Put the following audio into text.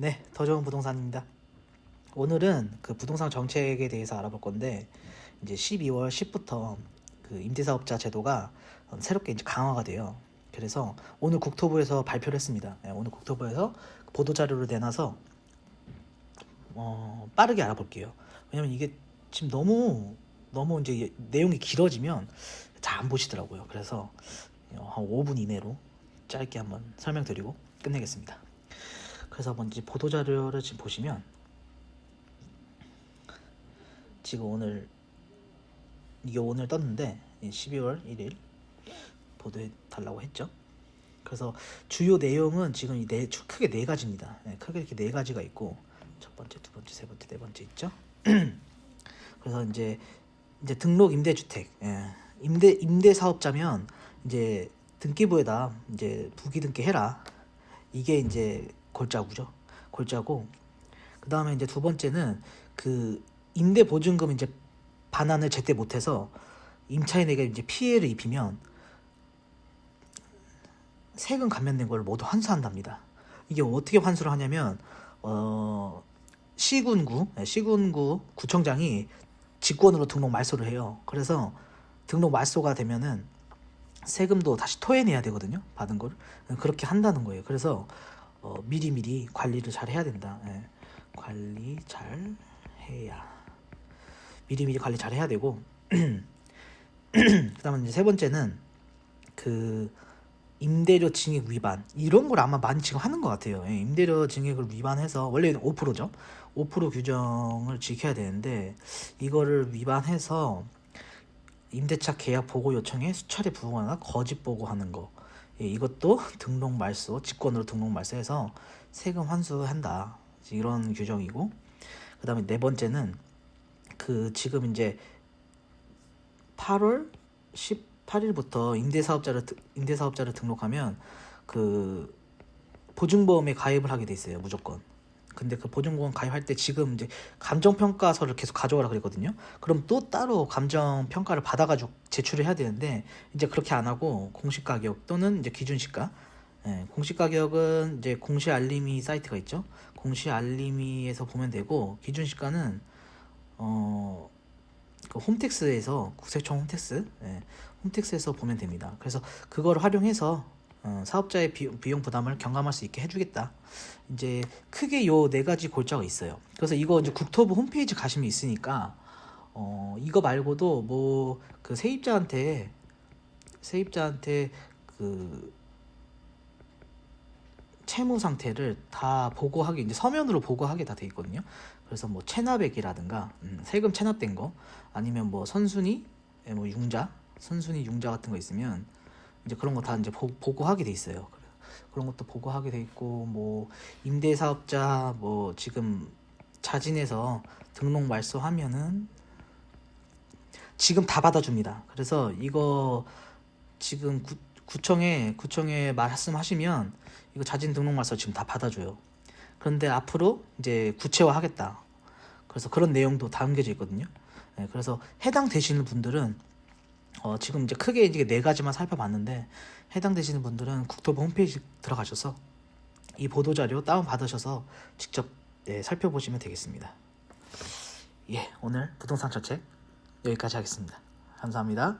네, 더 좋은 부동산입니다. 오늘은 그 부동산 정책에 대해서 알아볼 건데 이제 12월 10부터 그 임대사업자 제도가 새롭게 이제 강화가 돼요. 그래서 오늘 국토부에서 발표를 했습니다. 네, 오늘 국토부에서 보도 자료를 내놔서 어, 빠르게 알아볼게요. 왜냐면 이게 지금 너무 너무 이제 내용이 길어지면 잘 안 보시더라고요. 그래서 어, 한 5분 이내로 짧게 한번 설명드리고 끝내겠습니다. 그래서 먼저 보도 자료를 지금 보시면 지금 오늘 이게 오늘 떴는데 12월 1일 보도해 달라고 했죠. 그래서 주요 내용은 지금 이 네 크게 네 가지입니다. 네, 크게 이렇게 네 가지가 있고 첫 번째, 두 번째, 세 번째, 네 번째 있죠. 그래서 이제 이제 등록 임대주택, 예. 임대 임대 사업자면 이제 등기부에다 이제 부기 등기해라. 이게 이제 골자구죠. 골자고 그 다음에 이제 두 번째는 그 임대 보증금 이제 반환을 제때 못해서 임차인에게 이제 피해를 입히면 세금 감면된 걸 모두 환수한답니다. 이게 어떻게 환수를 하냐면 어 시군구 네, 시군구 구청장이 직권으로 등록 말소를 해요. 그래서 등록 말소가 되면은 세금도 다시 토해내야 되거든요. 받은 걸 그렇게 한다는 거예요. 그래서 어, 미리 미리 관리를 잘 해야 된다. 예. 관리 잘 해야 미리 미리 관리 잘 해야 되고 그다음에 이제 세 번째는 그 임대료 증액 위반 이런 걸 아마 많이 지금 하는 것 같아요. 예, 임대료 증액을 위반해서 원래는 5%죠. 5% 규정을 지켜야 되는데 이거를 위반해서 임대차 계약 보고 요청에 수차례 부응하거나 거짓 보고하는 거 예, 이것도 등록 말소 직권으로 등록 말소해서 세금 환수한다 이런 규정이고 그 다음에 네 번째는 그 지금 이제 8월 18일부터 임대사업자를 드- 임대사업자를 등록하면 그 보증보험에 가입을 하게 돼 있어요 무조건. 근데 그 보증보험 가입할 때 지금 이제 감정평가서를 계속 가져오라 그랬거든요. 그럼 또 따로 감정평가를 받아가지고 제출을 해야 되는데 이제 그렇게 안 하고 공시가격 또는 이제 기준시가 예, 공시가격은 이제 공시 알림이 사이트가 있죠. 공시 알림이에서 보면 되고 기준 시가는 어, 그 홈택스에서 국세청 홈택스, 예, 홈택스에서 보면 됩니다. 그래서 그걸 활용해서 어, 사업자의 비, 비용 부담을 경감할 수 있게 해주겠다. 이제 크게 요 네 가지 골자가 있어요. 그래서 이거 이제 국토부 홈페이지 가시면 있으니까 어, 이거 말고도 뭐 그 세입자한테 세입자한테 그 채무 상태를 다 보고하게 이제 서면으로 보고하게 다 돼 있거든요. 그래서 뭐 체납액이라든가 음, 세금 체납된 거 아니면 뭐 선순위 예, 뭐 융자 선순위 융자 같은 거 있으면 이제 그런 거 다 이제 보, 보고하게 돼 있어요. 그런 것도 보고하게 돼 있고 뭐 임대 사업자 뭐 지금 자진해서 등록 말소하면은 지금 다 받아줍니다. 그래서 이거 지금 구, 구청에 구청에 말씀하시면 이거 자진 등록 말소 지금 다 받아줘요. 그런데 앞으로 이제 구체화하겠다. 그래서 그런 내용도 담겨져 있거든요. 네, 그래서 해당 되시는 분들은 어, 지금 이제 크게 이제 네 가지만 살펴봤는데 해당되시는 분들은 국토부 홈페이지 들어가셔서 이 보도 자료 다운 받으셔서 직접 예, 살펴보시면 되겠습니다. 예, 오늘 부동산 정책 여기까지 하겠습니다. 감사합니다.